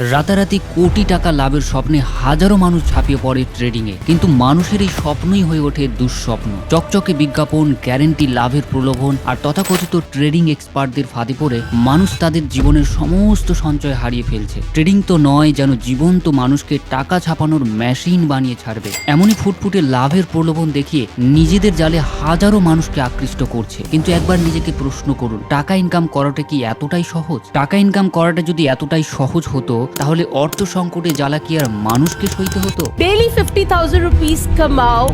রাতারাতি কোটি টাকা লাভের স্বপ্নে হাজারো মানুষ ঝাঁপিয়ে পড়ে ট্রেডিংয়ে কিন্তু মানুষের এই স্বপ্নই হয়ে ওঠে দুঃস্বপ্ন। চকচকে বিজ্ঞাপন গ্যারেন্টি লাভের প্রলোভন আর তথাকথিত ট্রেডিং এক্সপার্টদের ফাঁদে পড়ে মানুষ তাদের জীবনের সমস্ত সঞ্চয় হারিয়ে ফেলছে। ট্রেডিং তো নয় যেন জীবন্ত মানুষকে টাকা ছাপানোর মেশিন বানিয়ে ছাড়বে। এমনই ফুটফুটে লাভের প্রলোভন দেখিয়ে নিজেদের জালে হাজারো মানুষকে আকৃষ্ট করছে। কিন্তু একবার নিজেকে প্রশ্ন করুন, টাকা ইনকাম করাটা কি এতটাই সহজ? টাকা ইনকাম করাটা যদি এতটাই সহজ হতো তাহলে অর্থ সংকটে জ্বালা কি আর মানুষকে সইতে হতো? Daily 50,000 rupees kamao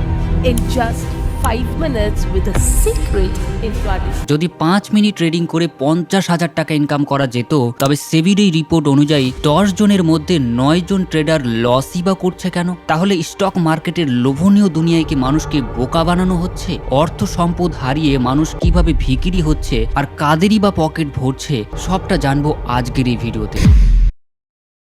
in just 5 minutes with a secret into যদি পাঁচ মিনিট ট্রেডিং করে পঞ্চাশ হাজার টাকা ইনকাম করা যেত তবে সেবির এই রিপোর্ট অনুযায়ী দশ জনের মধ্যে নয় জন ট্রেডার লসই বা করছে কেন? তাহলে স্টক মার্কেটের লোভনীয় দুনিয়ায় কি মানুষকে বোকা বানানো হচ্ছে? অর্থ সম্পদ হারিয়ে মানুষ কীভাবে ভিকিরি হচ্ছে? আর কাদেরই বা পকেট ভরছে? সবটা জানব আজকের এই ভিডিওতে।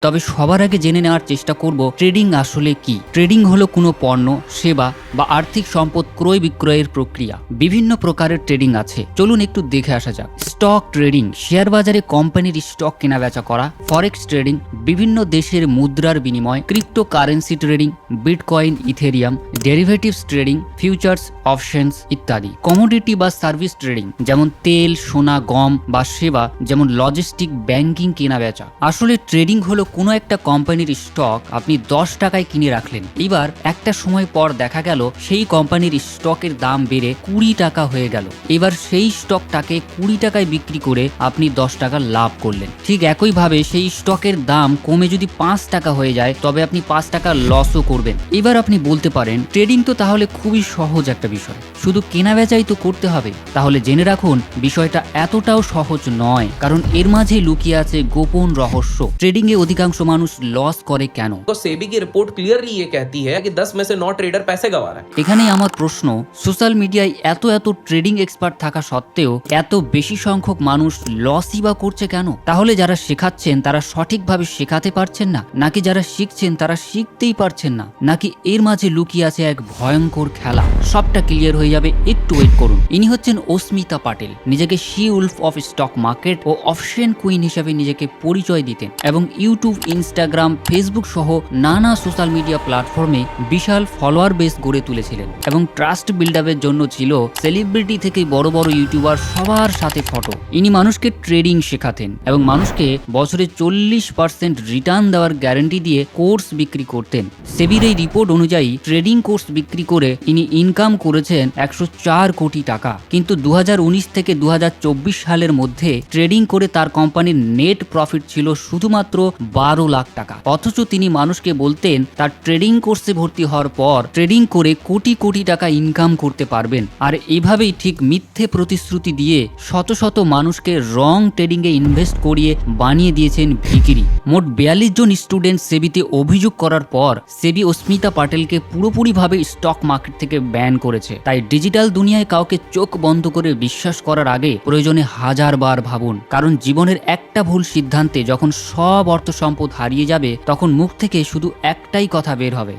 তবে সবার আগে জেনে নেওয়ার চেষ্টা করব ট্রেডিং আসলে কি। ট্রেডিং হলো কোনো পণ্য, সেবা বা আর্থিক সম্পদ ক্রয় বিক্রয়ের প্রক্রিয়া। বিভিন্ন প্রকারের ট্রেডিং আছে। চলুন একটু দেখে আসা যাক। স্টক ট্রেডিং, শেয়ার বাজারে কোম্পানির স্টক কেনাবেচা করা, ফরেক্স ট্রেডিং, বিভিন্ন দেশের মুদ্রার বিনিময় crypto currency trading, bitcoin, ethereum, derivatives trading, futures, options ইত্যাদি। কমোডিটি বা সার্ভিস ট্রেডিং, যেমন তেল, সোনা, গম বা সেবা, যেমন লজিস্টিক ব্যাংকিং কেনাবেচা। আসলে ট্রেডিং হলো কোনো একটা কোম্পানির স্টক আপনি দশ টাকায় কিনে রাখলেন। এবার একটা সময় পর দেখা গেল সেই কোম্পানির স্টকের দাম বেড়ে কুড়ি টাকা হয়ে গেল। এবার সেই স্টকটাকে কুড়ি টাকায় বিক্রি করে আপনি দশ টাকা লাভ করলেন ঠিক একইভাবে সেই স্টকের দাম কমে যদি পাঁচ টাকা হয়ে যায় তবে আপনি পাঁচ টাকা লসও করবেন এবার আপনি বলতে পারেন ট্রেডিং তো তাহলে খুবই সহজ একটা বিষয় শুধু কেনা বেচাই তো করতে হবে তাহলে জেনে রাখুন বিষয়টা এতটাও সহজ নয় কারণ এর মাঝে লুকিয়ে আছে গোপন রহস্য ট্রেডিং এ অধিকাংশ মানুষ লস করে কেন तो सेबी की रिपोर्ट क्लियरली ये कहती है कि 10 में से 9 ट्रेडर पैसे गवा रहा है এখানেই আমার প্রশ্ন সোশ্যাল মিডিয়ায় এত এত ট্রেডিং এক্সপার্ট থাকা সত্ত্বেও এত বেশি সংখ্যক মানুষ লসই বা করছে কেন? তাহলে যারা শেখাচ্ছেন, তারা সঠিকভাবে শেখাতে পারছেন না? নাকি যারা শিখছেন, তারা শিখতেই পারছেন না? নাকি এর মাঝে লুকিয়ে আছে এক ভয়ঙ্কর খেলা? সবটা ক্লিয়ার হয়ে যাবে, একটু ওয়েট করুন। ইনি হচ্ছেন অস্মিতা পাটেল। নিজেকে she wolf of stock market O option queen হিসেবে নিজেকে পরিচয় দিতেন এবং ইউটিউব ইনস্টাগ্রাম ফেসবুক সহ নানা সোশ্যাল মিডিয়া প্ল্যাটফর্মে বিশাল ফলোয়ার বেস গড়ে তুলেছিলেন এবং ট্রাস্ট বিল্ড আপের জন্য ছিল সেলিব্রিটি থেকে বড় বড় ইউটিউবার সবার সাথে ফটো ইনি মানুষকে ট্রেডিং শেখাতেন এবং মানুষকে বছরে চল্লিশ পার্সেন্ট রিটার্ন দেওয়ার গ্যারান্টি দিয়ে কোর্স বিক্রি করতেন। সেবির এই রিপোর্ট অনুযায়ী ট্রেডিং কোর্স বিক্রি করে ইনি ইনকাম করেছেন একশো চার কোটি টাকা। কিন্তু দুহাজার উনিশ থেকে দুহাজার চব্বিশ সালের মধ্যে ট্রেডিং করে তার কোম্পানির নেট প্রফিট ছিল শুধুমাত্র বারো লাখ টাকা। অথচ তিনি মানুষকে বলতেন, তার ট্রেডিং কোর্সে ভর্তি হওয়ার পর ট্রেডিং করে কোটি কোটি টাকা ইনকাম করতে পারবেন। আর এভাবেই ঠিক মিথ্যে প্রতিশ্রুতি দিয়ে শত শত মানুষকে রং ট্রেডিংয়ে ইনভেস্ট করিয়ে বানিয়ে দিয়েছেন ভিকিরি। মোট বিয়াল্লিশ জন স্টুডেন্ট সেবিতে অভিযোগ করার পর সেবি অস্মিতা পাটেলকে পুরোপুরিভাবে স্টক মার্কেট থেকে ব্যান করেছে। তাই ডিজিটাল দুনিয়ায় কাউকে চোখ বন্ধ করে বিশ্বাস করার আগে প্রয়োজনে হাজার বার ভাবুন। কারণ জীবনের একটা ভুল সিদ্ধান্তে যখন সব অর্থ সম্পদ হারিয়ে যাবে তখন মুখ থেকে শুধু একটাই কথা বের হবে।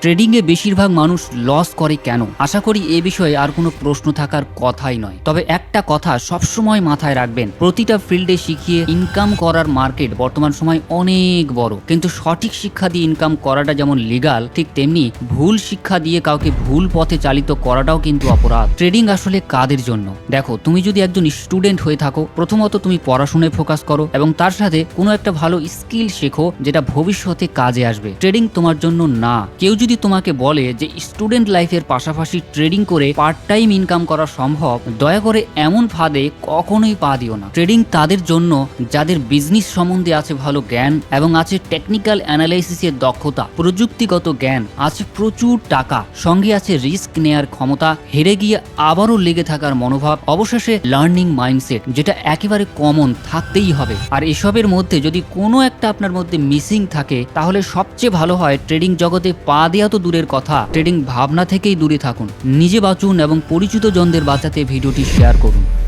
ট্রেডিং এ বেশিরভাগ মানুষ লস করে কেন? আশা করি এ বিষয়ে আর কোনো প্রশ্ন থাকার কথাই নয়। তবে একটা কথা সবসময় মাথায় রাখবেন, প্রতিটা ফিল্ডে শিখিয়ে ইনকাম করার মার্কেট বর্তমান সময় অনেক বড়। কিন্তু সঠিক শিক্ষা দিয়ে ইনকাম করাটা যেমন লিগাল ঠিক তেমনি ভুল শিক্ষা দিয়ে কাউকে ভুল পথে চালিত করাটাও কিন্তু অপরাধ। ট্রেডিং আসলে কাদের জন্য? দেখো, তুমি যদি একজন স্টুডেন্ট হয়ে থাকো, প্রথমত তুমি পড়াশোনায় ফোকাস করো এবং তার সাথে কোনো একটা ভালো স্কিল শেখো যেটা ভবিষ্যতে কাজে আসবে। ট্রেডিং তোমার জন্য না। কেউ যদি তোমাকে বলে যে স্টুডেন্ট লাইফের পাশাপাশি ট্রেডিং করে পার্ট টাইম ইনকাম করা সম্ভব, দয়া করে এমন ফাঁদে কখনোই পা দিও না। ট্রেডিং তাদের জন্য, যাদের বিজনেস সম্বন্ধে আছে ভালো জ্ঞান এবং আছে টেকনিক্যাল অ্যানালাইসিসের দক্ষতা, প্রযুক্তিগত জ্ঞান, আছে প্রচুর টাকা, সঙ্গে আছে রিস্ক নেয়ার ক্ষমতা, হেরে গিয়ে আবারও লেগে থাকার মনোভাব, অবশেষে লার্নিং মাইন্ডসেট যেটা একেবারে কমন থাকতেই হবে। আর এসবের মধ্যে যদি কোনো একটা আপনার মধ্যে মিসিং থাকে, তাহলে সবচেয়ে ভালো হয় ট্রেডিং জগতে পা দেওয়া তো দূরের কথা, ট্রেডিং ভাবনা থেকেই দূরে থাকুন। নিজে বাঁচুন এবং পরিচিত জনদের বাঁচাতে ভিডিওটি শেয়ার করুন